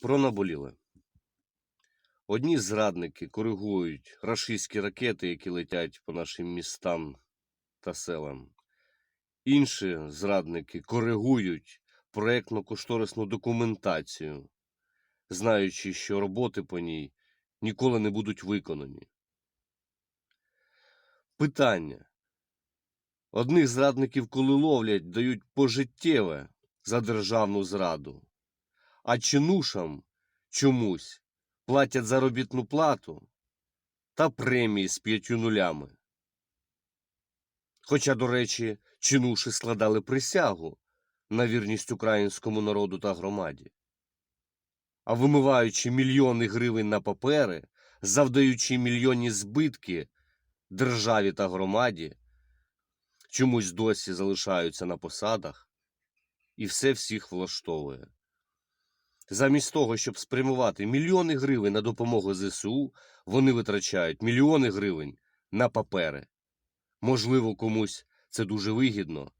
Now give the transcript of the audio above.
Про наболіле. Одні зрадники коригують рашистські ракети, які летять по нашим містам та селам. Інші зрадники коригують проєктно-кошторисну документацію, знаючи, що роботи по ній ніколи не будуть виконані. Питання. Одних зрадників, коли ловлять, дають пожиттєве за державну зраду, а чинушам чомусь платять заробітну плату та премії з п'ятью нулями. Хоча, до речі, чинуші складали присягу на вірність українському народу та громаді. А вимиваючи мільйони гривень на папери, завдаючи мільйонні збитки державі та громаді, чомусь досі залишаються на посадах, і все всіх влаштовує. Замість того, щоб спрямувати мільйони гривень на допомогу ЗСУ, вони витрачають мільйони гривень на папери. Можливо, комусь це дуже вигідно,